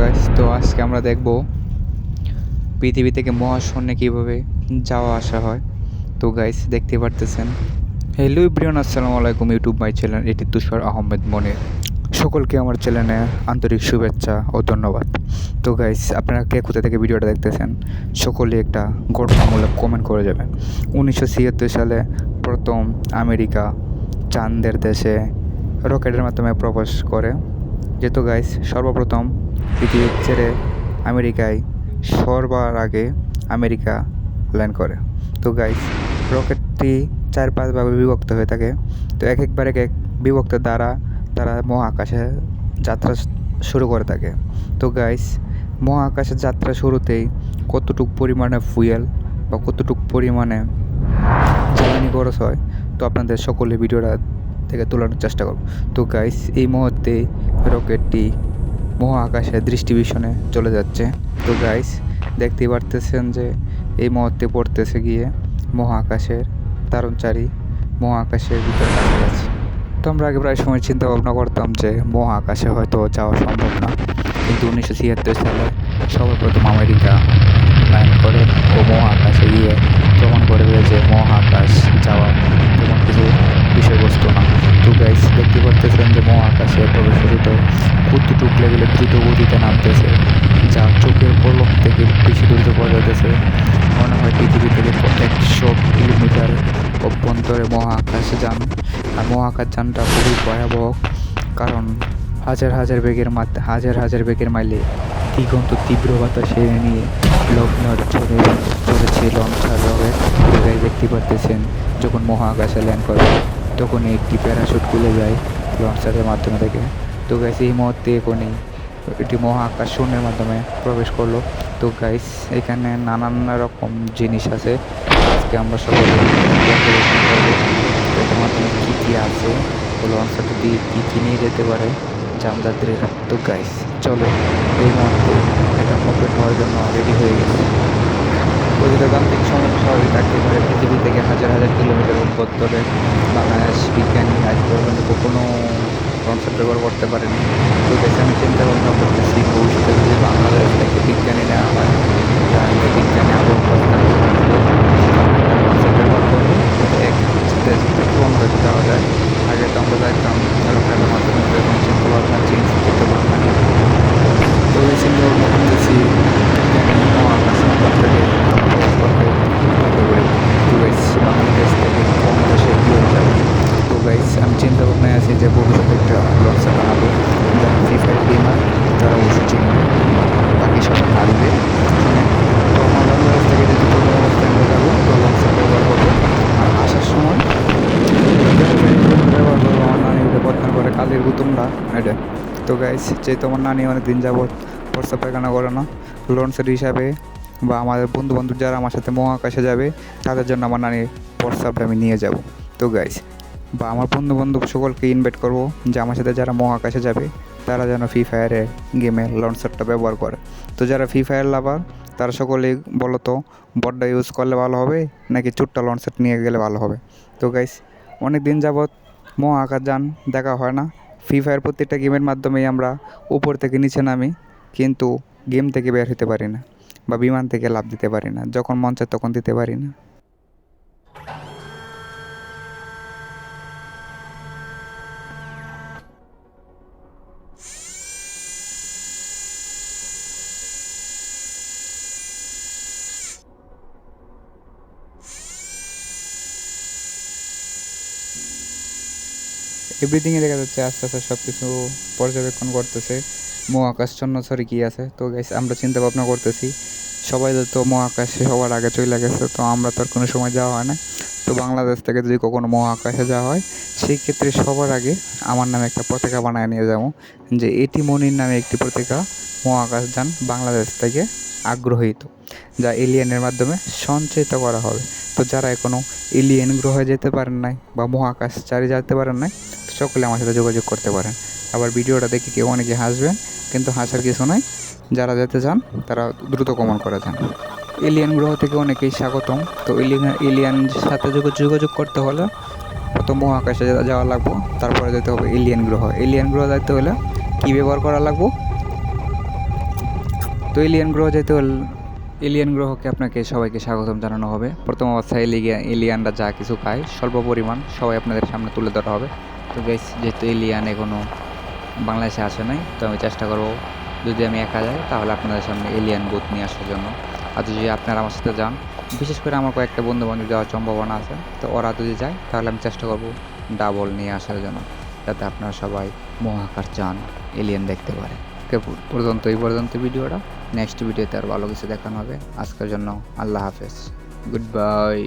Guys তো আজকে আমরা দেখব পৃথিবী থেকে মহাশূন্যে কীভাবে যাওয়া আসা হয়। তো গাইস দেখতে পারতেছেন। হ্যালো ইব্রিয়ান আসসালামু আলাইকুম ইউটিউব মাই চ্যানেল এটি তুষার আহমেদ মনির সকলকে আমার চ্যানেলে আন্তরিক শুভেচ্ছা ও ধন্যবাদ। তো গাইস আপনারা কে কোথা থেকে ভিডিওটা দেখতেছেন সকলে একটা গঠনমূলক কমেন্ট করে যাবেন। উনিশশো ছিয়াত্তর সালে প্রথম আমেরিকা চাঁদের দেশে রকেটের মাধ্যমে প্রবেশ করে। যেহেতু গাইস সর্বপ্রথম পৃথিবী ছেড়ে আমেরিকায় সরবার আগে আমেরিকা ল্যান্ড করে। তো গাইস রকেটটি চার পাঁচভাবে বিভক্ত হয়ে থাকে। তো এক একবার এক এক বিভক্ত দ্বারা তারা মহাকাশে যাত্রা শুরু করে থাকে। তো গাইস মহাকাশে যাত্রা শুরুতেই কতটুক পরিমাণে ফুয়েল বা কতটুক পরিমাণে জ্বালানি খরচ হয়, তো আপনাদের সকলে ভিডিওটা থেকে তোলানোর চেষ্টা করব। তো গাইস এই মুহূর্তে রকেটটি মহাকাশে দৃষ্টিভিশনে চলে যাচ্ছে। তো গাইস দেখতেই পারতেছেন যে এই মুহূর্তে পড়তেছে গিয়ে মহাকাশের তারণচারী মহাকাশের ভিতরে দাঁড়িয়ে আছে। তো আমরা আগে প্রায় সময় চিন্তা ভাবনা করতাম যে মহাকাশে হয়তো যাওয়া সম্ভব না। কিন্তু উনিশশো ছিয়াত্তর সালে সর্বপ্রথম আমেরিকা ল্যান্ড করে ও মহাকাশে গিয়ে প্রমাণ করে যে মহাকাশ যাওয়া তেমন কিছু বিষয়বস্তু না তো গাইস দেখতে পারতেছেন যে মহাকাশে প্রবেশিত কতটুক লেভেলে দ্রুত গতিতে নামতেছে, যা চোখের পলক থেকে বেশি দ্রুত পড়ে যেতেছে মনে হয় পৃথিবী থেকে একশো কিলোমিটার অভ্যন্তরে মহাকাশে যান। আর মহাকাশ যানটা খুবই ভয়াবহ, কারণ হাজার হাজার বেগের হাজার হাজার বেগের মাইলে দিগন্ত তীব্র বাতাসে নিয়ে লগ্ন ঝরে চলেছে লঞ্চার জায়গায় দেখতে পারতেছেন যখন মহাকাশে ল্যান্ড করে তখন একটি প্যারাশুট খুলে যায় লঞ্চারের মাধ্যমে থেকে। তো গাইস এই মুহূর্তে এখনই এটি মহাকাশ শূন্যের মাধ্যমে প্রবেশ করল। তো গাইস এখানে নানান রকম জিনিস আছে। আজকে আমরা সকলে মাধ্যমে কী কী আছে? ও লঞ্চারটা দিয়ে কী কী নিয়ে যেতে পারে জামদাত্রীরা তো গাইস চলো এই মুহূর্তে এটা ওপেন হওয়ার জন্য রেডি হয়ে গেছে। প্রজাতান্ত্রিক সমস্যা স্বাভাবিক থাকতে পারে। পৃথিবী থেকে হাজার হাজার কিলোমিটার উত্তরে বাংলাদেশ বিজ্ঞানী আজ পর্যন্ত কখনো কনসেপ্ট ব্যবহার করতে পারেন। তো দেশে আমি চিন্তা ভাবনা করতেছি, ভবিষ্যতে যদি বাংলাদেশ থেকে বিজ্ঞানী নেওয়া হয়, তাহলে বিজ্ঞানী আরও কনসেপ্ট ব্যবহার করব এক দেশ থেকে অন্য দেশে যাওয়া যায় আগে তো আমরা যাইতাম এরোপ্লেনের মাধ্যমে এখন চিন্তা ভাবনা চেঞ্জ করতে পারতাম তো এই চিন্তা ভাবনা করতেছি বিজ্ঞানী মহাকাশ থেকে প্রবেশ করতে তো গাইস বাংলাদেশ থেকে অন্য দেশে কীভাবে যাব তো গাইস আমি চিন্তা ভাবনায় আছি যে ভবিষ্যতে একটা লঞ্চ বানাবো যারা ফ্রি ফায়ার গেমার তারা অবশ্যই চিনবে বাকি সবাই আসবে শুনে তো আমার বাংলাদেশ থেকে যদি কোনো অবস্থায় আমরা যাব তো লঞ্চটা ব্যবহার করব আর আসার সময় ব্যবহার করব আমার নানি ওটা করে কালির গুতুমরা এটা তো গাইস যেহেতু আমার নানি অনেক দিন যাবৎ প্রস্তাব পায়খানা করে না লঞ্চের হিসাবে বা আমাদের বন্ধু বান্ধব যারা আমার সাথে মহাকাশে যাবে, তাদের জন্য আমার নানির প্রস্তাবটা আমি নিয়ে যাব। তো গাইস বা আমার বন্ধু বান্ধব সকলকে ইনভাইট করব যে আমার সাথে যারা মহাকাশে যাবে, তারা যেন ফ্রি ফায়ারের গেমে লঞ্চারটা ব্যবহার করে। তো যারা ফ্রি ফায়ার লাভার তারা সকলেই বলো তো, বড্ডা ইউজ করলে ভালো হবে, নাকি ছোট্ট লঞ্চার নিয়ে গেলে ভালো হবে? তো গাইস অনেক দিন যাবৎ মহাকাশ যান, দেখা হয় না। ফ্রি ফায়ার প্রত্যেকটা গেমের মাধ্যমেই আমরা উপর থেকে নিচে নামি, কিন্তু গেম থেকে বের হতে পারি না বা বিমান থেকে লাভ দিতে পারি না, যখন মন চায় তখন দিতে পারি না। এভরিথিংয়ে দেখা যাচ্ছে, আস্তে আস্তে সব কিছু পর্যবেক্ষণ করতেছে। মহাকাশচন্ন সরি কী আছে? তো গাইস আমরা চিন্তা ভাবনা করতেছি। সবাই তো মহাকাশে সবার আগে চলে গেছে, তো আমরা তো আর কোনো সময় যাওয়া হয় না। তো বাংলাদেশ থেকে যদি কখনো মহাকাশে যাওয়া হয় সেই ক্ষেত্রে সবার আগে আমার নামে একটা পতাকা বানায় নিয়ে যাব, যে এটি মনির নামে একটি পতাকা মহাকাশ যান বাংলাদেশ থেকে আগ্রহীত, যা এলিয়েনের মাধ্যমে সঞ্চিত করা হবে। তো যারা এখনও এলিয়েন গ্রহে যেতে পারেন নাই বা মহাকাশ চারি যেতে পারেন নাই সকলে আমার সাথে যোগাযোগ করতে পারেন। আবার ভিডিওটা দেখে কেউ অনেকে হাসবেন, কিন্তু হাসার কিছু নয় যারা যেতে চান, তারা দ্রুত গমন করে যান। এলিয়ান গ্রহ থেকে অনেকেই স্বাগতম। তো এলিয়ান এলিয়ান সাথে যোগ- যোগাযোগ করতে হলে প্রথম মহাকাশে যাওয়া লাগবো, তারপরে যেতে হবে এলিয়ান গ্রহ। এলিয়ান গ্রহ যেতে হলে কী ব্যবহার করা লাগবো? তো এলিয়ান গ্রহ যেতে হলে, এলিয়ান গ্রহকে আপনাকে সবাইকে স্বাগতম জানানো হবে। প্রথম অবস্থায় এলিয়া এলিয়ানরা যা কিছু খায়, স্বল্প পরিমাণ সবাই আপনাদের সামনে তুলে ধরা হবে। তো গাইস যেহেতু এলিয়ান এখনও বাংলাদেশে আসে নাই, তো আমি চেষ্টা করব যদি আমি একা যাই, তাহলে আপনাদের সামনে এলিয়ান বুথ নিয়ে আসার জন্য। আর যদি আপনারা আমার সাথে যান, বিশেষ করে আমার কয়েকটা বন্ধু বান্ধব যাওয়ার সম্ভাবনা আছে, তো ওরা যদি যায়, তাহলে আমি চেষ্টা করব ডাবল নিয়ে আসার জন্য, যাতে আপনারা সবাই মহাকাশ যান এলিয়ান দেখতে পারে। পর্যন্ত, এই পর্যন্ত ভিডিওটা। নেক্সট ভিডিওতে আর ভালো কিছু দেখানো হবে। আজকের জন্য আল্লাহ হাফেজ। Good bye